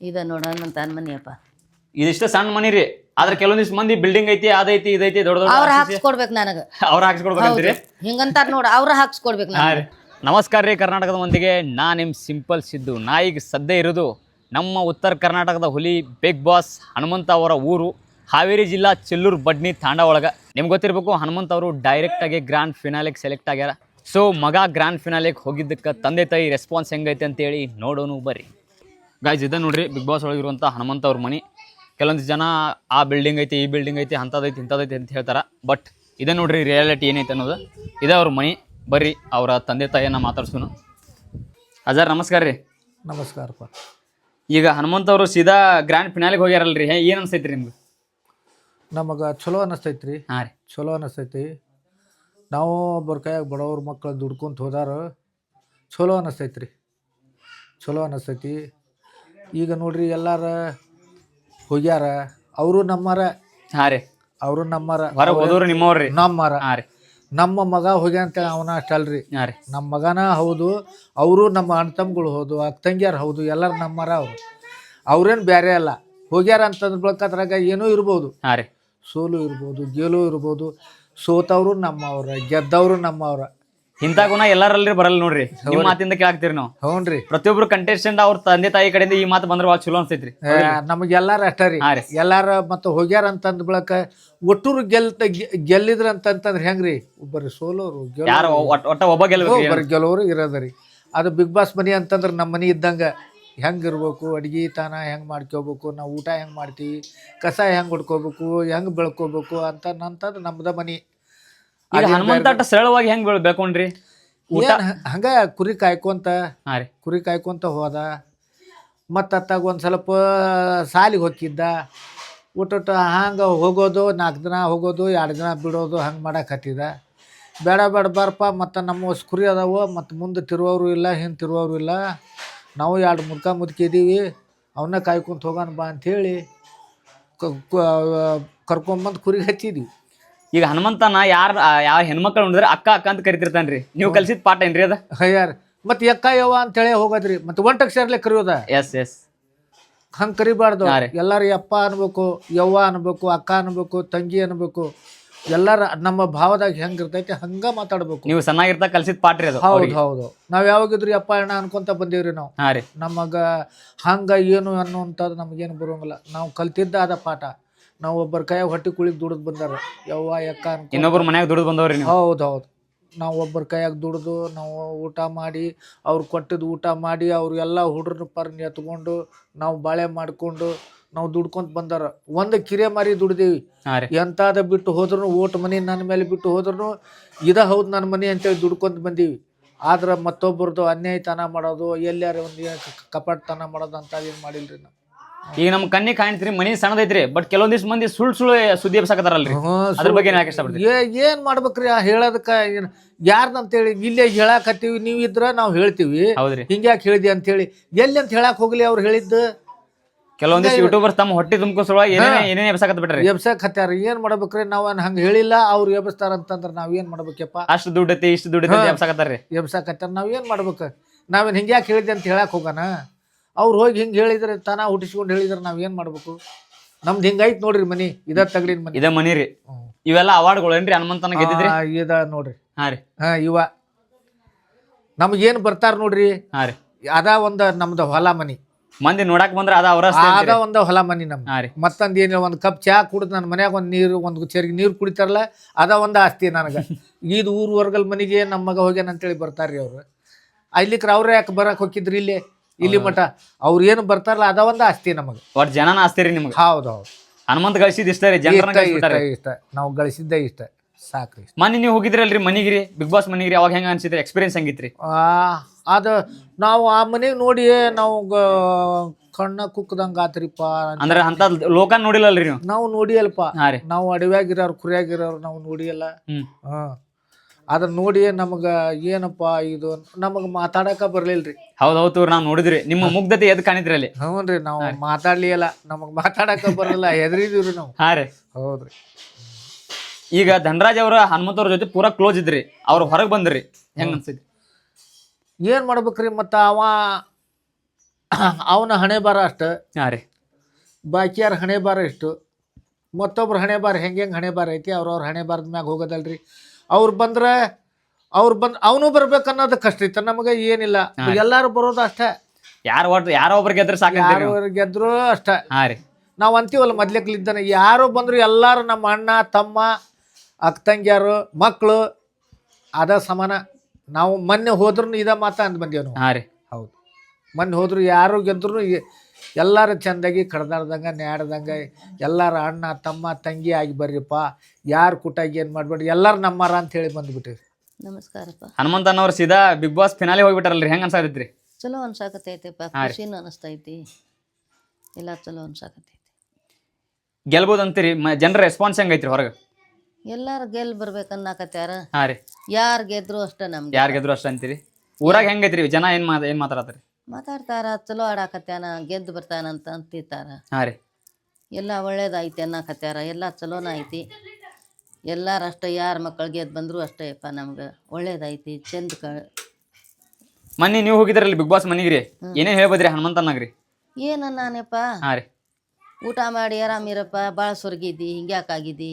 ಇದ ನೋಡೋಣ ತನ್ನ ಮನಿಯಪ್ಪ ಇದಿಷ್ಟ ಸಣ್ಣ ಮನಿ ರೀ. ಆದ್ರೆ ಕೆಲವೊಂದಿಷ್ಟು ಮಂದಿ ಬಿಲ್ಡಿಂಗ್ ಐತಿ ಅದೈತಿ ಇದೈತಿ ದೊಡ್ಡ ದೊಡ್ಡ ಅವ್ರ ಹಾಕ್ಸ್ಕೊಡ್ಬೇಕು ನನಗ. ಅವ್ರ ಹಾಕ್ಸ್ಕೊಡ್ಬೇಕಂತೀರಿ? ಹಿಂಗಂತಾರ ನೋಡ ಅವ್ರ ಹಾಕ್ಸ್ಕೊಡ್ಬೇಕು ಹಾ ರೀ. ನಮಸ್ಕಾರ ರೀ ಕರ್ನಾಟಕದ ಮಂದಿಗೆ ನಾ ನಿಮ್ ಸಿಂಪಲ್ ಸಿದ್ದು. ನಾ ಈಗ ಸದ್ಯ ಇರೋದು ನಮ್ಮ ಉತ್ತರ ಕರ್ನಾಟಕದ ಹುಲಿ ಬಿಗ್ ಬಾಸ್ ಹನುಮಂತ ಅವರ ಊರು ಹಾವೇರಿ ಜಿಲ್ಲಾ ಚೆಲ್ಲೂರು ಬಡ್ನಿ ತಾಂಡ ಒಳಗ. ನಿಮ್ಗೆ ಗೊತ್ತಿರಬೇಕು ಹನುಮಂತ ಅವರು ಡೈರೆಕ್ಟಾಗಿ ಗ್ರ್ಯಾಂಡ್ ಫಿನಾಲೆಗೆ ಸೆಲೆಕ್ಟ್ ಆಗ್ಯಾರ. ಸೊ ಮಗ ಗ್ರ್ಯಾಂಡ್ ಫಿನಾಲೆಗೆ ಹೋಗಿದ್ದಕ್ಕೆ ತಂದೆ ತಾಯಿ ರೆಸ್ಪಾನ್ಸ್ ಹೆಂಗೈತೆ ಅಂತೇಳಿ ನೋಡೋನು ಬರ್ರಿ. ಗಾಯ್ಸ್ ಇದೆ ನೋಡ್ರಿ ಬಿಗ್ ಬಾಸ್ ಒಳಗಿರುವಂಥ ಹನುಮಂತ ಅವ್ರ ಮನೆ. ಕೆಲವೊಂದು ಜನ ಆ ಬಿಲ್ಡಿಂಗ್ ಐತಿ ಈ ಬಿಲ್ಡಿಂಗ್ ಐತಿ ಅಂಥದ್ದೈತಿ ಇಂಥದ್ದೈತಿ ಅಂತ ಹೇಳ್ತಾರೆ. ಬಟ್ ಇದೆ ನೋಡ್ರಿ ರಿಯಾಲಿಟಿ ಏನೈತೆ ಅನ್ನೋದು. ಇದೆ ಅವ್ರ ಮನೆ. ಬರ್ರಿ ಅವರ ತಂದೆ ತಾಯಿಯನ್ನ ಮಾತಾಡ್ಸೋನು ಅಜಾರ್ ನಮಸ್ಕಾರ ರೀ. ನಮಸ್ಕಾರಪ್ಪ. ಈಗ ಹನುಮಂತ ಅವರು ಸೀದಾ ಗ್ರ್ಯಾಂಡ್ ಫಿನಾಲಿಗೆ ಹೋಗ್ಯಾರಲ್ರಿ ರೀ ಏನು ಅನಿಸ್ತೈತ್ರಿ ನಿಮ್ಗೆ? ನಮಗೆ ಚಲೋ ಅನ್ನಿಸ್ತೈತ್ರಿ ಹಾಂ ರೀ. ಚಲೋ ಅನ್ನಿಸ್ತೈತಿ ನಾವು ಒಬ್ಬರ ಕೈಯಾಗ ಬಡವ್ರ ಮಕ್ಕಳು ದುಡ್ಕೊಂತ ಹೋದಾರ ಚಲೋ ಅನ್ನಿಸ್ತೈತ್ರಿ ಚಲೋ ಅನ್ನಿಸ್ತೈತಿ ಈಗ ನೋಡ್ರಿ ಎಲ್ಲಾರ ಹೋಗ್ಯಾರ ಅವರು ನಮ್ಮರ. ಹಾಂ ರೀ. ಅವರು ನಮ್ಮರ. ಹೊರಗೆ ಹೋದವ್ರು ನಿಮ್ಮವ್ರಿ ನಮ್ಮರ. ಹಾಂ ರೀ. ನಮ್ಮ ಮಗ ಹೋಗ್ಯಂತ ಅಂತ ಅವನ ಅಷ್ಟಲ್ರಿ ಹಾಂ ರೀ. ನಮ್ಮ ಮಗನ ಹೌದು ಅವರು ನಮ್ಮ ಅಣ್ಣ ತಮ್ಮಗಳು ಹೌದು ಅಕ್ಕ ತಂಗಿಯಾರು ಹೌದು ಎಲ್ಲರೂ ನಮ್ಮರ ಅವರು. ಅವ್ರೇನು ಬೇರೆ ಅಲ್ಲ. ಹೋಗ್ಯಾರ ಅಂತಂದ್ ಬಳಿಕ ಅದ್ರಾಗ ಏನೋ ಇರ್ಬೋದು. ಹಾಂ ರೀ. ಸೋಲು ಇರ್ಬೋದು ಗೆಲುವು ಇರ್ಬೋದು. ಸೋತವರು ನಮ್ಮವ್ರ ಗೆದ್ದವರು ನಮ್ಮವ್ರ. ಇಂಥ ಗುಣ ಎಲ್ಲರಲ್ಲಿ ಬರಲ್ಲ ನೋಡ್ರಿ. ನಿಮ್ಮ ಮಾತಿಂದ ಕೇಳಾಕ್ತೀರಿ ನಾವು. ಹೌನ್ರಿ. ಪ್ರತಿಯೊಬ್ರು ಕಂಟೆಸ್ಟೆಂಟ್ ಅವ್ರ ತಂದೆ ತಾಯಿ ಕಡೆಯಿಂದ ಈ ಮಾತು ಬಂದ್ರೆ ಭಾಳ ಚಲೋ ಅನ್ಸೈತ್ರಿ. ನಮಗೆಲ್ಲಾರ ಅಷ್ಟ ರೀ. ಹಾಂ ರೀ. ಎಲ್ಲಾರ ಮತ್ತು ಹೋಗ್ಯಾರ ಅಂತಂದ್ ಬಳಕ ಒಟ್ಟೂರು ಗೆಲ್ತ ಗೆಲ್ಲಿದ್ರ ಅಂತಂತಂದ್ರೆ ಹೆಂಗ್ರಿ? ಒಬ್ಬರು ಸೋಲೋರು ಯಾರು ಒಟ್ಟ ಒಟ್ಟ ಒಬ್ಬ ಗೆಲ್ಬೇಕು ಒಬ್ಬರು ಗೆಲುವರು ಇರೋದ್ರಿ ಅದು ಬಿಗ್ ಬಾಸ್ ಮನಿ ಅಂತಂದ್ರೆ ನಮ್ಮ ಮನಿ ಇದ್ದಂಗೆ ಹೆಂಗಿರ್ಬೇಕು ಅಡ್ಗೆ ತಾನ ಹೆಂಗೆ ಮಾಡ್ಕೋಬೇಕು ನಾವು ಊಟ ಹೆಂಗೆ ಮಾಡ್ತೀವಿ ಕಸ ಹೆಂಗೆ ಹೊಡ್ಕೋಬೇಕು ಹೆಂಗೆ ಬೆಳ್ಕೋಬೇಕು ಅಂತ ನಂತಂದ್ರೆ ನಮ್ದ ಮನಿ. ಈಗ ಹನುಮಂತ ಅಟ್ಟ ಸರಳವಾಗಿ ಹೆಂಗ್ ಬೆಳ್ ಬೆಳ್ಕೊಂಡ್ರಿ? ಊಟ? ಏನ್ ಹ- ಹಂಗ ಕುರಿ ಕಾಯ್ಕೊಂತ? ಹಾಂ ರೀ. ಕುರಿ ಕಾಯ್ಕೊಂತ ಹೋದ. ಮತ್ತು ಅತ್ತಾಗ ಒಂದು ಸ್ವಲ್ಪ ಸಾಲಿಗೆ ಹೊಕ್ಕಿದ್ದ. ಊಟ ಹಂಗೆ ಹೋಗೋದು ನಾಲ್ಕು ದಿನ ಹೋಗೋದು ಎರಡು ದಿನ ಬಿಡೋದು ಹಂಗೆ ಮಾಡಕ್ಕೆ ಹತ್ತಿದ. ಬೇಡ ಬೇಡ ಬಾರಪ್ಪ ಮತ್ತು ನಮ್ಮ ಹೊಸ್ ಕುರಿ ಅದಾವ ಮತ್ತು ಮುಂದೆ ತಿರುವವರು ಇಲ್ಲ ಹಿಂದೆ ತಿರುವವರು ಇಲ್ಲ. ನಾವು ಎರಡು ಮುದ್ಕ ಮುದುಕಿದ್ದೀವಿ ಅವನ್ನ ಕಾಯ್ಕೊಂತ ಹೋಗೋಣ ಬಾ ಅಂಥೇಳಿ ಕರ್ಕೊಂಬಂದು ಕುರಿಗೆ ಹಚ್ಚಿದ್ವಿ. ಈಗ ಹನುಮಂತನ ಯಾರ ಯಾವ ಹೆಣ್ಮಕ್ಳು ನೋಡಿದ್ರೆ ಅಕ್ಕ ಅಕ್ಕ ಅಂತ ಕರಿತಿರ್ತಾನ್ರಿ. ನೀವು ಕಲ್ಸಿದ ಪಾಠ ಏನ್ರಿ ಅದ? ಹಯ್ಯಾರ ಮತ್ತು ಎಕ್ಕ ಯವ್ವ ಅಂತೇಳಿ ಹೋಗೋದ್ರಿ. ಮತ್ತು ಒಂಟಕ್ಷರಲ್ಲೇ ಕರೆಯೋದ? ಎಸ್ ಎಸ್ ಹಂಗೆ ಕರಿಬಾರ್ದು. ಹಾ ರೀ. ಎಲ್ಲಾರು ಯಪ್ಪ ಅನ್ಬೇಕು ಯವ್ವ ಅನ್ಬೇಕು ಅಕ್ಕ ಅನ್ಬೇಕು ತಂಗಿ ಅನ್ಬೇಕು. ಎಲ್ಲಾರ ನಮ್ಮ ಭಾವದಾಗ ಹೆಂಗಿರ್ತೈತಿ ಹಂಗ ಮಾತಾಡ್ಬೇಕು. ನೀವು ಸಣ್ಣಾಗಿರ್ತಾ ಕಲ್ಸಿದ ಪಾಠ ರೀ ಅದು ಹೌದು ಅವ್ರಿಗೆ. ಹೌದು. ನಾವ್ ಯಾವಾಗಿದ್ರು ಯಪ್ಪ ಅಣ್ಣ ಅನ್ಕೊಂತ ಬಂದೇವ್ರಿ ನಾವು. ಹಾ ರೀ. ನಮಗ ಹಂಗ ಏನು ಅನ್ನುವಂಥದ್ದು ನಮ್ಗೇನು ಬರೋಂಗಿಲ್ಲ. ನಾವು ಕಲ್ತಿದ್ದ ಅದ ಪಾಠ. ನಾವು ಒಬ್ಬರ ಕೈಯಾಗ ಹೊಟ್ಟೆ ಕುಳಿಗೆ ದುಡಿದ್ ಬಂದಾರ. ಯವ್ವ ಎಕ್ಕ ಇನ್ನೊಬ್ಬರ ಇನ್ನೊಬ್ರು ಮನ್ಯಾಗ ದುಡ್ದು ಬಂದವ್ರಿ ನೀವು? ಹೌದು ಹೌದು. ನಾವು ಒಬ್ಬರ ಕೈಯಾಗ ದುಡಿದು ನಾವು ಊಟ ಮಾಡಿ ಅವ್ರು ಕೊಟ್ಟಿದ್ದು ಊಟ ಮಾಡಿ ಅವ್ರು ಎಲ್ಲ ಹುಡ್ರನ್ನ ಪರ್ನ ಎತ್ಕೊಂಡು ನಾವು ಬಾಳೆ ಮಾಡ್ಕೊಂಡು ನಾವು ದುಡ್ಕೊಂತ ಬಂದಾರ. ಒಂದು ಕಿರೆ ಮಾರಿ ದುಡ್ದೇವಿ. ಹಾ ರೀ. ಎಂತಾದ ಬಿಟ್ಟು ಹೋದ್ರು ಓಟ್ ಮನೆ ನನ್ನ ಮೇಲೆ ಬಿಟ್ಟು ಹೋದ್ರು ಇದ ಹೌದು ನನ್ನ ಮನೆ ಅಂತೇಳಿ ದುಡ್ಕೊಂತ ಬಂದೀವಿ. ಆದ್ರೆ ಮತ್ತೊಬ್ಬರದು ಅನ್ಯಾಯತನ ಮಾಡೋದು ಎಲ್ಲಾರ ಒಂದು ಕಪಟತನ ಮಾಡೋದು ಅಂತ ಏನು ಮಾಡಿಲ್ರಿ ನಾವು? ಈಗ ನಮ್ ಕಣ್ಣಿ ಕಾಣ್ತೀರಿ ಮನಿ ಸಣ್ಣದೈತ್ರಿ ಬಟ್ ಕೆಲವೊಂದಿಷ್ಟು ಮಂದಿ ಸುಳ್ಳು ಸುಳ್ಳು ಸುದ್ದಿ ಎಬ್ಸಾಕತ್ತಾರಲ್ರಿ ಅದ್ರ ಬಗ್ಗೆ ಏನ್ ಯಾಕೆ ಇಷ್ಟಪಡ್ತೀರಿ? ಏ ಏನ್ ಮಾಡ್ಬೇಕ್ರಿ ಆ ಹೇಳೋದಕ್ಕ ಏನ್ ಯಾರ್ದಂತೇಳಿ ಇಲ್ಲೇ ಹೇಳಾಕತ್ತೀವಿ ನೀವ್ ಇದ್ರ ನಾವು ಹೇಳ್ತೀವಿ. ಹೌದ್ರಿ. ಹಿಂಗ್ಯಾಕೆ ಹೇಳಿದಿ ಅಂತೇಳಿ ಎಲ್ಲಿ ಅಂತ ಹೇಳಕ್ ಹೋಗ್ಲಿ ಅವ್ರು ಹೇಳಿದ್ದು? ಕೆಲವೊಂದಿಷ್ಟು ಯೂಟ್ಯೂಬರ್ ತಮ್ಮ ಹೊಟ್ಟೆ ತುಂಬಕೋಸ್ಕರ ಸಲುವಾಗಿ ಏನೇನೇ ಏನೇನೇ ಎಬ್ಸಾಕತ್ ಬಿಟ್ರಿ? ಎಬ್ಸಾಕ್ ಹತ್ಯಾರ ಏನ್ ಮಾಡ್ಬೇಕ್ರಿ ನಾವ್ ಹಂಗ ಹೇಳಿಲ್ಲ ಅವ್ರು ಎಬ್ಸ್ತಾರ ಅಂತಂದ್ರ ನಾವ್ ಏನ್ ಮಾಡ್ಬೇಕಪ್ಪ ಅಷ್ಟು ದುಡ್ಡು ಐತಿ ಇಷ್ಟು ದುಡ್ಡು ಐತಿ ಎಬ್ಸಾಕತ್ತಾರ್ರಿ ಎಬ್ಸಾಕತ್ತಾರ. ನಾವ್ ಏನ್ ಮಾಡ್ಬೇಕು? ನಾವೇನ್ ಹಿಂಗ್ಯಾಕೆ ಹೇಳಿದೆ ಅಂತ ಹೇಳಕ್ ಹೋಗೋಣ ಅವ್ರು ಹೋಗಿ ಹಿಂಗೆ ಹೇಳಿದ್ರೆ ತಾನ ಹುಟ್ಟಿಸ್ಕೊಂಡು ಹೇಳಿದ್ರೆ ನಾವ್ ಏನ್ ಮಾಡ್ಬೇಕು? ನಮ್ದು ಹಿಂಗೈತ್ ನೋಡ್ರಿ ಮನಿ ಇದ ತಗಡಿನ ಮನಿ. ಇದೇ ಮನಿ ರೀ. ಇವೆಲ್ಲ ಅವಾರ್ಡ್ಗಳು ಏನ್ರಿ? ಹನುಮಂತನ ಗೆದ್ದಿದ್ರಿ? ಆ, ಇದ ನೋಡ್ರಿ. ಹಾ ರೀ. ಹಾ ಇವ. ನಮ್ಗೇನ್ ಬರ್ತಾರ ನೋಡ್ರಿ? ಹಾ ರೀ. ಅದ ಒಂದ ನಮ್ದು ಹೊಲ ಮನಿ. ಮಂದಿ ನೋಡಾಕ್ ಬಂದ್ರ ಅದ ಅವರ ಅದ ಒಂದ ಹೊಲ ಮನಿ ನಮ್ದು. ಹಾ ರೀ. ಮತ್ತೊಂದ್ ಏನಿಲ್ಲ ಒಂದ್ ಕಪ್ ಚಹಾ ಕುಡ್ದು ನನ್ನ ಮನ್ಯಾಗ ಒಂದ್ ನೀರು ಒಂದ್ ಚರಿಗೆ ನೀರು ಕುಡಿತಾರಲ್ಲ ಅದ ಒಂದು ಆಸ್ತಿ ನನಗ. ಈದ್ ಊರ್ ವರ್ಗಲ್ ಮನಿಗೆ ನಮ್ಮ ಮಗ ಹೋಗ್ಯಾನ ಅಂತೇಳಿ ಬರ್ತಾರ್ರಿ ಅವ್ರು. ಅಲ್ಲಿಕ್ರ ಅವ್ರೇ ಯಾಕೆ ಬರಕ್ ಹೋಗಿದ್ರಿ ಇಲ್ಲಿ? ಇಲ್ಲಿ ಮಠ ಅವ್ರು ಏನು ಬರ್ತಾರಲ್ಲ ಅದ ಒಂದ ಆಸ್ತಿ ನಮಗೆ. ಒಟ್ ಜನನ ಆಸ್ತಿರಿ ನಿಮ್ಗೆ. ಹೌದು ಹೌದು ಹನುಮಂತ ಗಳಿಸಿದ ಇಷ್ಟ ರೀ ಜನರನ್ನ ಇಷ್ಟ ಇಷ್ಟ ಗಳಿಸ್ಬಿಟ್ಟಾರೆ. ಇಷ್ಟ ನಾವು ಗಳಿಸಿದ್ದೇ ಇಷ್ಟ. ಸಾಕ್ರಿ ಮೊನ್ನೆ ನೀವು ಹೋಗಿದ್ರಲ್ರಿ ಮನಿಗಿರಿ ಬಿಗ್ ಬಾಸ್ ಮನಿಗಿರಿ ಅವಾಗ ಹೆಂಗ ಅನ್ಸಿದ್ರಿ? ಎಕ್ಸ್ಪೀರಿಯನ್ಸ್ ಹಂಗಿತ್ರಿ? ಆ, ಅದ ನಾವು ಆ ಮನೆಗೆ ನೋಡಿ ನಾವು ಗ- ಕಣ್ಣ ಕುಕ್ಕದಂಗ ಆತ್ರಿಪ್ಪ ಅಂದ್ರೆ ಅಂತ ಲೋಕ ನೋಡಿಲ್ಲಲ್ರಿ ನೀವು? ನಾವು ನೋಡಿಯಲ್ಪ. ಹಾ ರೀ. ನಾವು ಅಡವ್ಯಾಗಿರೋರು ಕುರಿಯಾಗಿರೋರು ನಾವು ನೋಡಿಯಲ್ಲ. ಹ್ಮ್. ಹಾಂ. ಅದನ್ನ ನೋಡಿ ನಮಗೆ ಏನಪ್ಪ ಇದು ನಮಗೆ ಮಾತಾಡಕ ಬರ್ಲಿಲ್ರಿ. ರೀ ಹೌದು ಹೌದು ನಾವು ನೋಡಿದ್ರಿ ನಿಮ್ಮ ಮುಗ್ಧತೆ ಎದ್ ಕಾಣಿದ್ರಿ ಅಲ್ಲಿ ಹ್ಞೂ ರೀ. ನಾವು ಮಾತಾಡ್ಲಿಲ್ಲ ನಮಗೆ ಮಾತಾಡಕ ಬರಲಿಲ್ಲ ಹೆದರಿದೀವ್ರಿ ನಾವು. ಹಾ ರೀ. ಹೌದ್ರಿ. ಈಗ ಧನರಾಜ್ ಅವರ ಹನುಮಂತ ಅವ್ರ ಜೊತೆ ಪೂರಾ ಕ್ಲೋಸ್ ಇದ್ರಿ. ಅವ್ರು ಹೊರಗೆ ಬಂದ್ರಿ. ಹೆಂಗ್ ಅನ್ಸಿದ್ರಿ ಏನು ಮಾಡ್ಬೇಕ್ರಿ ಮತ್ತು ಅವ ಅವನ ಹಣೆ ಬಾರ ಅಷ್ಟು. ಹಾಂ ರೀ. ಬಾಕಿಯಾರ ಹಣೆ ಬಾರ ಇಷ್ಟು. ಮತ್ತೊಬ್ರು ಹಣೆ ಬಾರ ಹೆಂಗೆ ಹೆಂಗೆ ಹಣೆ ಬಾರ ಐತಿ ಅವ್ರವ್ರ ಹಣೆ ಬಾರದ ಮ್ಯಾಗ ಹೋಗೋದಲ್ರಿ. ಅವ್ರು ಬಂದ್ರೆ ಅವ್ರು ಬಂದ್ ಅವನು ಬರ್ಬೇಕು ಅನ್ನೋದು ಕಷ್ಟ ಇತ್ತು. ನಮಗೆ ಏನಿಲ್ಲ. ಎಲ್ಲಾರು ಬರೋದು ಅಷ್ಟೇ. ಯಾರು ಒಟ್ಟು ಯಾರೋ ಒಬ್ರು ಗೆದ್ರೆ ಸಾಕು ಯಾರು ಗೆದ್ರು ಅಷ್ಟೇ. ಹಾ ರೀ. ನಾವು ಅಂತೀವಲ್ಲ ಮೊದ್ಲಿಕ್ಲಿದ್ದಾನೆ ಯಾರು ಬಂದ್ರು ಎಲ್ಲರೂ ನಮ್ಮ ಅಣ್ಣ ತಮ್ಮ ಅಕ್ಕ ತಂಗಿಯರು ಮಕ್ಕಳು ಅದ ಸಮಾನ. ನಾವು ಮೊನ್ನೆ ಹೋದ್ರೂ ಇದ ಮಾತ ಅಂದ್ ಬಂದೇವು ನಾವು. ಹಾಂ ರೀ. ಹೌದು. ಮೊನ್ನೆ ಹೋದ್ರು ಯಾರು ಗೆದ್ರು ಎಲ್ಲರೂ ಚಂದಾಗಿ ಕಡ್ದಾಡ್ದಂಗೆ ನ್ಯಾಡ್ದಂಗೆ ಎಲ್ಲರ ಅಣ್ಣ ತಮ್ಮ ತಂಗಿ ಆಗಿ ಬರ್ರಿಪ್ಪ. ಯಾರು ಕುಟಾಗಿ ಏನು ಮಾಡ್ಬೇಡಿ ಎಲ್ಲರೂ ನಮ್ಮರ ಅಂತ ಹೇಳಿ ಬಂದ್ಬಿಟ್ಟಿವಿ ನಮಸ್ಕಾರಪ್ಪ. ಹನುಮಂತನವ್ರು ಸೀದಾ ಬಿಗ್ ಬಾಸ್ ಫಿನಾಲಿ ಹೋಗ್ಬಿಟ್ಟಾರಲ್ರಿ. ಹೆಂಗೆ ಅನ್ಸಾಕತ್ತೈತ್ರಿ? ಚಲೋ ಅನ್ಸಾಕತೈತೆಪ್ಪ. ಖುಷಿನೂ ಅನಿಸ್ತೈತಿ. ಎಲ್ಲ ಚಲೋ ಅನ್ಸಾಕತೈತಿ ಗೆಲ್ಬೋದು ಅಂತೀರಿ ಮ ಜನರ ರೆಸ್ಪಾನ್ಸ್ ಹೆಂಗೈತ್ರಿ ಹೊರಗೆ? ಎಲ್ಲಾರು ಗೆಲ್ ಬರ್ಬೇಕನ್ನಾಕತ್ಯಾರ ಹಾಂ ರೀ. ಯಾರು ಗೆದ್ರು ಅಷ್ಟೇ ನಮ್ಗೆ. ಯಾರು ಗೆದ್ರು ಅಷ್ಟೇ ಅಂತೀರಿ? ಊರಾಗ ಹೆಂಗೈತ್ರಿ? ಜನ ಏನು ಮಾತು ಏನು ಮಾತಾಡತ್ರಿ? ಮಾತಾಡ್ತಾರ ಚಲೋ ಆಡಾಕತ್ಯಾನ ಗೆದ್ದು ಬರ್ತಾನಂತ ಅಂತಿರ್ತಾರ. ಹಾಂ ರೀ. ಎಲ್ಲ ಒಳ್ಳೇದೈತಿ ಅನ್ನಾಕತ್ಯಾರ ಎಲ್ಲ ಚಲೋನ ಐತಿ. ಎಲ್ಲಾರು ಅಷ್ಟೇ ಯಾರ ಮಕ್ಕಳು ಗೆದ್ದು ಬಂದ್ರು ಅಷ್ಟೇಪ್ಪ ನಮ್ಗೆ. ಒಳ್ಳೇದೈತಿ ಚಂದ ಕ ಮೊನ್ನೆ ನೀವು ಹೋಗಿದ್ರಲ್ಲ ಬಿಗ್ ಬಾಸ್ ಮನೆಗೆ ರೀ ಏನೇನು ಹೇಳ್ಬೋದ್ರಿ ಹನುಮಂತನಾಗ ರೀ ನಾನಪ್ಪ ಹಾಂ ರೀ. ಊಟ ಮಾಡಿ ಆರಾಮಿರಪ್ಪ ಭಾಳ ಸೊರ್ಗಿದ್ದಿ ಹಿಂಗ್ಯಾಕಾಗಿದ್ದಿ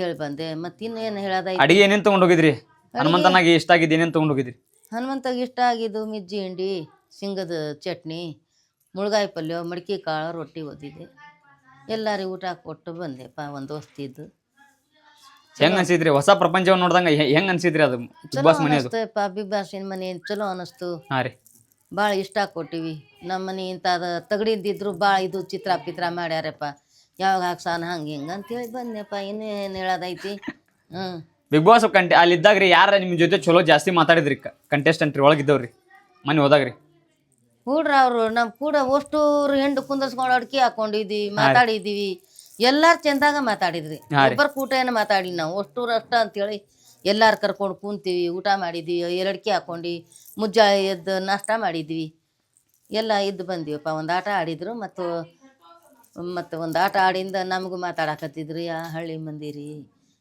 ಹೇಳಿ ಬಂದೆ. ಮತ್ತು ಇನ್ನೇನು ಹೇಳೋದೈತಿ ಅಡಿಗೆ ಏನೇನು ತೊಗೊಂಡು ಹೋಗಿದ್ರಿ? ಹನುಮಂತನಾಗ ಇಷ್ಟ ಆಗಿದ್ದು ಏನೇನು ತೊಗೊಂಡು ಹೋಗಿದ್ರಿ? ಹನುಮಂತಗೆ ಇಷ್ಟ ಆಗಿದ್ದು ಮಿಜ್ಜಿ ಹಿಂಡಿ. ಶೇಂಗದ ಚಟ್ನಿ ಮುಳ್ಗಾಯಿ ಪಲ್ಯ ಮಡಿಕೆ ಕಾಳು ರೊಟ್ಟಿ ಒದ್ದಿದೆ ಎಲ್ಲರಿಗೆ ಊಟ ಕೊಟ್ಟು ಬಂದೆಪ್ಪ ಒಂದು ದೋಸ್ತಿದ್ದು ಹೆಂಗ್ ಅನ್ಸಿದ್ರಿ? ಹೊಸ ಪ್ರಪಂಚವನ್ನು ನೋಡ್ದಂಗ ಹೆ- ಹೆಂಗ್ ಅನ್ಸಿದ್ರಿ ಅದು? ಬಿಗ್ ಚಲೋ ಬಾಸ್ ಮನೆ ಅದು ಅನಿಸ್ತಪ್ಪ ಬಿಗ್ ಬಾಸಿನ ಮನೆ ಚಲೋ ಅನ್ನಿಸ್ತು ಹಾಂ ರೀ. ಭಾಳ ಇಷ್ಟ ಕೊಟ್ಟಿವಿ. ನಮ್ಮ ಮನೆ ಇಂಥದ್ದು ತಗಡಿದ್ದಿದ್ರು ಭಾಳ ಇದು ಚಿತ್ರ ಪಿತ್ರ ಮಾಡ್ಯಾರಪ್ಪ. ಯಾವಾಗ ಹಾಕ್ಸಾನ ಹಂಗೆ ಹಿಂಗೆ ಅಂತೇಳಿ ಬಂದೆಪ್ಪ ಇನ್ನೇನು ಹೇಳೋದೈತಿ? ಹ್ಞೂ ಬಿಗ್ ಬಾಸ್ ಕಂಟೆ ಅಲ್ಲಿ ರೀ ಯಾರ ನಿಮ್ಮ ಜೊತೆ ಚಲೋ ಜಾಸ್ತಿ ಮಾತಾಡಿದ್ರಿ ಕಂಟೆಸ್ಟೆಂಟ್ ರೀ ಒಳಗಿದ್ದವ್ರಿ ಮನೆ ಹೋದಾಗ್ರಿ. ಹುಡ್ರ ಅವರು ನಮ್ಮ ಕೂಡ ಅಷ್ಟೂರು ಹೆಂಡು ಕುಂದರ್ಸ್ಕೊಂಡು ಅಡ್ಕಿ ಹಾಕೊಂಡಿದ್ವಿ ಮಾತಾಡಿದೀವಿ. ಎಲ್ಲಾರ್ ಚಂದಾಗ ಮಾತಾಡಿದ್ರಿ. ಒಬ್ಬರ ಕೂಟ ಏನು ಮಾತಾಡಿ ನಾವು. ಅಷ್ಟೂರು ಅಷ್ಟ ಅಂತೇಳಿ ಎಲ್ಲಾರು ಕರ್ಕೊಂಡು ಕುಂತೀವಿ ಊಟ ಮಾಡಿದ್ವಿ ಎರಡ್ಕಿ ಹಾಕೊಂಡು ಮುಜ್ಜಾಳೆ ಎದ್ದು ನಾಷ್ಟ ಮಾಡಿದ್ವಿ. ಎಲ್ಲ ಇದ್ದು ಬಂದೀವಪ್ಪ ಒಂದು ಆಟ ಆಡಿದ್ರು ಮತ್ತು ಮತ್ತು ಒಂದು ಆಟ ಆಡಿಂದ ನಮಗೂ ಮಾತಾಡಕತ್ತಿದ್ರಿ ಆ ಹಳ್ಳಿ ಮಂದಿರಿ.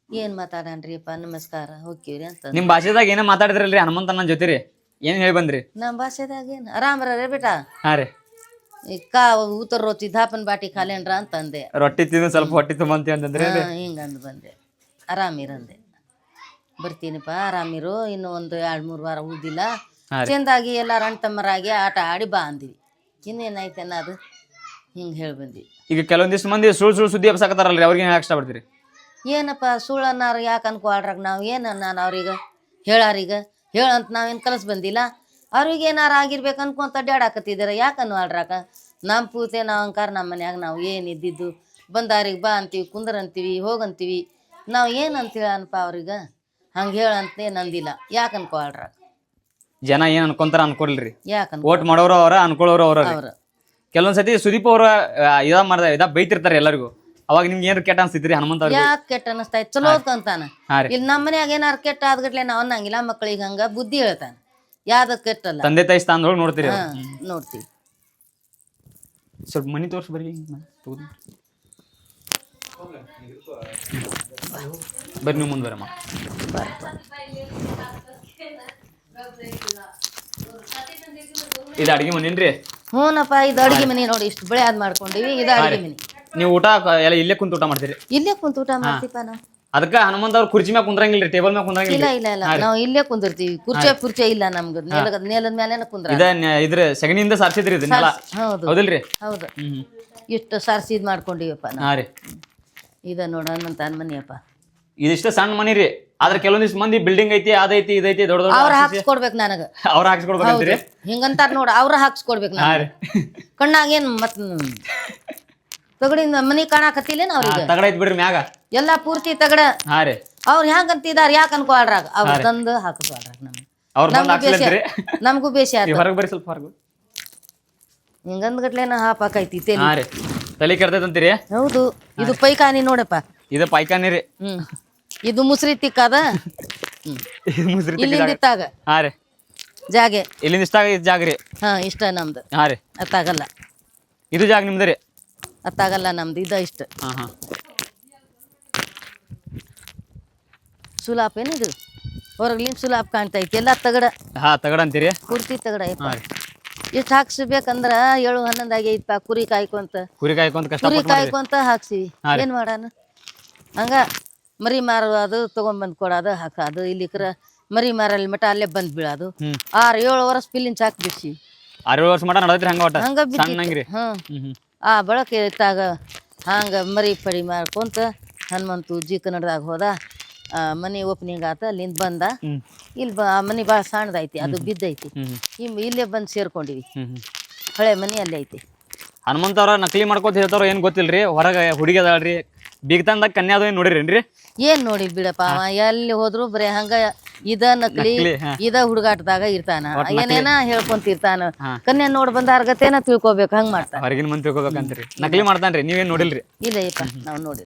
ಏನು ಮಾತಾಡನ್ರಿಪ್ಪ ನಮಸ್ಕಾರ ಹೋಗ್ತೀವ್ರಿ ಅಂತ. ನಿಮ್ಮ ಭಾಷೆದಾಗ ಏನೋ ಮಾತಾಡಿದ್ರಲ್ರಿ ಹನುಮಂತನ ಜೊತೆ ರೀ ಏನು ಹೇಳಿ ಬಂದ್ರಿ? ನಮ್ಮ ಭಾಷೆದಾಗ ಏನು? ಆರಾಮ್ರ ಬೇಟಾ? ಹಾ ರೀ. ಊತರ ರೊಟ್ಟಿ ಧಾಪನ್ ಬಾಟಿ ಖಾಲೇನ್ರ ಅಂತಂದೆ. ರೊಟ್ಟಿ ತಿಂದು ಸ್ವಲ್ಪ ಹೊಟ್ಟಿ ತುಂಬಂತಿ ಅಂತಂದ್ರೆ ಹಾ, ಹಿಂಗಂದು ಬಂದೆ. ಆರಾಮಿರಂದೆ ಬರ್ತೀನಿಪ್ಪ ಆರಾಮಿರು ಇನ್ನು ಒಂದು ಎರಡು ಮೂರು ವಾರ ಉಳ್ದಿಲ್ಲ. ಚಂದಾಗಿ ರೀ. ಚೆಂದಾಗಿ ಎಲ್ಲ ಅಣ್ಣ ತಮ್ಮರಾಗಿ ಆಟ ಆಡಿ ಬಾ ಅಂದಿವಿ. ಇನ್ನೇನಾಯ್ತು ಅನ್ನೋದು ಹಿಂಗೆ ಹೇಳಿ ಬಂದ್ವಿ. ಈಗ ಕೆಲವೊಂದಿಷ್ಟು ಮಂದಿ ಸುಳ್ಳು ಸುಳ್ಳು ಸುದ್ದಿ ಹಬ್ಸಾಕತ್ತಾರಲ್ರಿ ಅವ್ರಿಗೆ ಹೇಳಕ್ ಇಷ್ಟಪಡ್ತೀರಿ? ಏನಪ್ಪ ಸುಳ್ಳನ್ನಾರು ಯಾಕೆ ಅನ್ಕೊಳ್ರಾಗ ನಾವು? ಏನು ನಾನು ಅವ್ರಿಗೆ? ಹೇಳಾರೀಗ ಹೇಳಂತ ನಾವೇನು ಕಲಸ್ ಬಂದಿಲ್ಲ? ಅವ್ರಿಗೆ ಏನಾರು ಆಗಿರ್ಬೇಕು ಅನ್ಕೊಂತ ಅಡ್ಡಾಡಕತ್ತಿದ್ದೀರ ಯಾಕೆ ಅನ್ವಾಳ್ರಾಕ? ನಮ್ಮ ಪೂತೆ ನಾವು ಅಂಕಾರ ನಮ್ಮ ಮನ್ಯಾಗ ನಾವು ಏನು ಇದ್ದಿದ್ದು? ಬಂದಾರಿಗೆ ಬಾ ಅಂತೀವಿ ಕುಂದ್ರ ಅಂತೀವಿ ಹೋಗಂತೀವಿ ನಾವು ಏನು ಅಂತೇಳಿ ಅನ್ಪ ಅವ್ರಿಗೆ? ಹಂಗೆ ಹೇಳಂತ ನಂದಿಲ್ಲ. ಯಾಕೆ ಅನ್ಕೊಳ್ರ ಜನ ಏನು ಅನ್ಕೊಂತಾರ ಅನ್ಕೊಳ್ರಿ. ಯಾಕೆ ಓಟ್ ಮಾಡೋರು ಅವರ ಅನ್ಕೊಳ್ಳೋರು ಅವ್ರ ಕೆಲವೊಂದ್ಸತಿ ಕೆಲವೊಂದ್ ಸತಿ ಸುದೀಪ್ ಅವರ ಇದ ಮಾಡ್ದ ಇದ ಬೈತಿರ್ತಾರೆ ಎಲ್ಲರಿಗೂ. ಅವಾಗ ನಿಮ್ಗೆ ಏನಾರು ಕೆಟ್ಟ ಅನ್ಸ್ತಿದ್ರಿ ಹನುಮಂತ ಅವ್ರಿಗೆ ಯಾಕೆ ಕೆಟ್ಟ ಅನಿಸ್ತಾಯ್ತು? ಚಲೋ ಅಂತಾನ ಹಾ ರೀ. ಇಲ್ಲಿ ನಮ್ಮ ಮನ್ಯಾಗ ಏನಾರು ಕೆಟ್ಟ ಆದ್ಗಟ್ಲೆ ನಾವು ಅನ್ನಂಗಿಲ್ಲ ಮಕ್ಕಳಿಗೆ ಹಂಗ ಬುದ್ಧಿ ಹೇಳ್ತಾನ. ಯಾವ್ದು ಕೆಟ್ಟಲ್ಲ. ತಂದೆ ತಾಯಿ ಸ್ಥಾನದೊಳಗೆ ನೋಡ್ತೀರಿ. ನೋಡ್ತೀವಿ. ಸ್ವಲ್ಪ ಮನಿ ತೋರ್ಸಿ ಬರ್ರಿ. ಬರ್ರಿ ನೀವು ಮುಂದೆ ಬರಮ್ಮ. ಇದು ಅಡಿಗೆ ಮನೇನ್ರಿ? ಹ್ಞೂನಪ್ಪ ಇದು ಅಡಿಗೆ ಮನೆ ನೋಡಿ ಇಷ್ಟು ಬೆಳೆ ಅದ್ ಮಾಡ್ಕೊಂಡಿವಿ ಇದು ಅಡಿಗೆ ಮನೆ. ನೀವು ಊಟ ಎಲ್ಲ ಇಲ್ಲೇ ಕುಂತ ಊಟ ಮಾಡ್ತೀರಿ? ಇಲ್ಲೇ ಕುಂತ ಊಟ ಮಾಡ್ತೀಪ ನಾವು? ಅದಕ್ಕ ಹನುಮಂತ ಅವ್ರ ಕುರ್ಚಿ ಮ್ಯಾಗ ಕುಂದ್ರಂಗಿಲ್ರಿ ಟೇಬಲ್ ಮ್ಯಾಗ ಇಲ್ಲ ಕುಂದ್ರಂಗಿಲ್ಲ ಇಲ್ಲ. ಇಲ್ಲ ನಾವು ಇಲ್ಲೇ ಕುಂದಿರ್ತೀವಿ. ಕುರ್ಚಿ ಕುರ್ಚಿ ಇಲ್ಲ ನಮ್ಗೆ. ನೆಲದ ನೆಲದ ಮೇಲೆ ಕುಂದ್ರ. ಇದ ನ- ಇದ್ರ ಸಗಣಿಯಿಂದ ಸಾರ್ಸಿದ್ರಿ ಇದನ್ನೆಲ್ಲ ಹೌದು. ಹೌದಿಲ್ರಿ? ಹೌದು. ಹ್ಮ್ ಇಷ್ಟು ಇದು ಮಾಡ್ಕೊಂಡಿವಪ್ಪ ನಾವು. ಹಾ ರೀ. ಇದ ನೋಡ ನನ್ನ ತನ್ನ ಮನೆಯಪ್ಪ ಇದಿಷ್ಟ ಸಣ್ಣ ಮನಿ ರೀ. ಆದ್ರೆ ಕೆಲವೊಂದಿಷ್ಟು ಮಂದಿ ಬಿಲ್ಡಿಂಗ್ ಐತಿ ಅದೈತಿ ಇದೈತಿ ದೊಡ್ಡ ದೊಡ್ಡ ಅವ್ರ ಹಾಕ್ಸ್ಕೊಡ್ಬೇಕು ನನಗ. ಅವ್ರ ಹಾಕ್ಸ್ಕೊಡ್ಬೇಕಂತೀರಿ? ಹಿಂಗಂತಾರ ನೋಡ ಅವ್ರ ಹಾಕ್ಸ್ಕೊಡ್ಬೇಕು ಹಾ ನಾನು ರೀ. ಕಣ್ಣಾಗೇನ್ ಮತ್ ತಗಡಿಂದ ಮನಿ ಕಾಣಕತ್ತಿಲ್ಲೇನ ಅವ್ರಿಗೆ? ತಗಡ ಐತ್ ಬಿಡ್ರಿ ಮ್ಯಾಗ. ಎಲ್ಲಾ ಪೂರ್ತಿ ತಗಡ. ಹಾ ರೀ. ಅವ್ರು ಹೆಂಗ್ ಅಂತಿದಾರ ಯಾಕೆ ಅನ್ಕೊಳ್ರಾಗ ಅವ್ರು ತಂದು ಹಾಕಿಸ್ಕೊಳ್ರಾಗ ನಮ್ಗೆ. ಅವ್ರ ನಮಗೂ ಬೇಸಿ ಹಾಕ್ಸ್ಲಂತೀರಿ ನಮಗೂ ಬೇಸಿ ಆತ. ಹೊರಗೆ ಬರ್ರಿ ಸ್ವಲ್ಪ ಹೊರಗೆ. ಹಿಂಗಂದ್ಗಟ್ಲೆನ ಹಾಪಾಕೈತಿ ತೇಲಿ. ಹಾ ರೀ. ತಲೆ ಕೆಡ್ತೈತಂತೀರಿ ಹೌದು. ಇದು ಪೈಕಾನಿ ನೋಡಪ್ಪ. ಇದು ಪೈಕಾನಿ ರೀ. ಹ್ಮ್. ಇದು ಮುಸ್ರಿ ತಿಕ್ಕದ ಹ್ಮ್. ಇದು ಮುಸ್ರಿ ಇಲ್ಲಿಂದ ತೆಗ್ದಾಗ. ಇತ್ತಾಗ. ಹಾ ರೀ. ಜಾಗೆ. ಇಲ್ಲಿಂದ ಇಷ್ಟ ಇದು ಜಾಗ ರೀ. ಹಾ ಇಷ್ಟ ನಮ್ದು. ಹಾ ರೀ. ಅತ್ತಾಗಲ್ಲ. ಇದು ಜಾಗ ನಿಮ್ದು ರೀ? ಅತ್ತಾಗಲ್ಲ ನಮ್ದು ಇದ ಇಷ್ಟ. ಹಾ ಹಾ. ಸುಲಾಪ್ ಏನಿದು? ಹೊರಗ್ಲಿಂದ ಸುಲಾಪ್ ಕಾಣ್ತೈತಿ ಎಲ್ಲ ತಗಡ. ಹಾ ತಗಡ ಅಂತೀರಿ? ಕುರ್ತಿ ತಗಡ ಎಷ್ಟು ಹಾ ರೀ. ಇಷ್ಟು ಹಾಕ್ಸ್ಬೇಕಂದ್ರ ಏಳು ಹನ್ನೊಂದು ಪಾ ಕುರಿ ಕಾಯ್ಕೊಂತ. ಕುರಿ ಕಾಯ್ಕೊಂತ ಕುರಿ ಕಾಯ್ಕೊಂತ ಹಾಕ್ಸಿ. ಹಾ ರೀ. ಏನ್ ಮಾಡೋಣ ಹಂಗ ಮರಿ ಮಾರೋದು ತಗೊಂಬಂದ್ ಕೊಡೋದು ಹಾಕೋದು ಇಲ್ಲಿಕ್ರ ಮರಿ ಮಾರಲ್ಲಿ ಮಟ ಅಲ್ಲೇ ಬಂದ್ ಬೀಳೋದು ಹ್ಮ್. ಆರು ಏಳು ವರ್ಷ ಪಿಲ್ಲಿನ ಚಾಕ್ ಬಿಡ್ಸಿ. ಆರು ವರ್ಷ ಮಠ ನಡೆದ್ರಿ ಹಂಗ ಒಟ್ಟ? ಹಂಗ ಸಣ್ಣಂಗ್ರಿ. ಬಿದ್ದಿತ್ತು ಹ್ಮ್. ಹ್ಮ್ ಹ್ಮ್. ಆ ಬಳಕೆ ಇತ್ತಾಗ ಹಂಗ ಮರಿ ಪಡಿ ಮಾಡ್ಕೊಂತ ಹನುಮಂತು ಜಿ ಕನ್ನಡದಾಗ ಹೋದ. ಆ, ಮನೆ ಓಪನಿಂಗ್ ಆತ ಅಲ್ಲಿಂದ ಬಂದ. ಇಲ್ಲಿ ಬ ಆ ಮನೆ ಭಾಳ ಸಣ್ಣದೈತಿ ಅದು ಬಿದ್ದೈತಿ. ಇಮ್ ಇಲ್ಲೇ ಬಂದು ಸೇರ್ಕೊಂಡಿವಿ. ಹಳೆ ಮನೆ ಅಲ್ಲೇ ಐತಿ. ಹನುಮಂತ ಅವ್ರ ನಕಲಿ ಮಾಡ್ಕೊತ ಹೇಳ್ತಾರೋ ಏನ್ ಗೊತ್ತಿಲ್ರಿ? ಹೊರಗೆ ಹುಡುಗಿ ಅದಾಳ್ರಿ. ಬೀಗ್ತಂದಾಗ ಕನ್ಯಾದ ಏನ್ ನೋಡಿರೇನ್ರಿ? ಏನ್ ನೋಡಿ ಬಿಡಪ್ಪ ಅವ? ಎಲ್ಲಿ ಹೋದ್ರು ಬರೇ ಹಂಗ ಇದ ನಕಲಿ ಇದ ಹುಡುಗಾಟದಾಗ ಇರ್ತಾನ. ಏನೇನ ಹೇಳ್ಕೊಂತಿರ್ತಾನ. ಇರ್ತಾನ ಕನ್ಯಾ ನೋಡ್ ಬಂದ ಅರ್ಗತೇನ ತಿಳ್ಕೊಬೇಕು ಹಂಗ ಮಾಡ್ತಾನ. ಹೊರಗಿನ ಮಂದಿ ತಿಳ್ಕೊಬೇಕಂತ್ರಿ. ನಕಲಿ ಮಾಡ್ತಾನ್ರಿ ನೀವೇನ್ ನೋಡಿಲ್ರಿ. ಇಲ್ಲ ಇಪ್ಪ ನಾವ್ ನೋಡಿ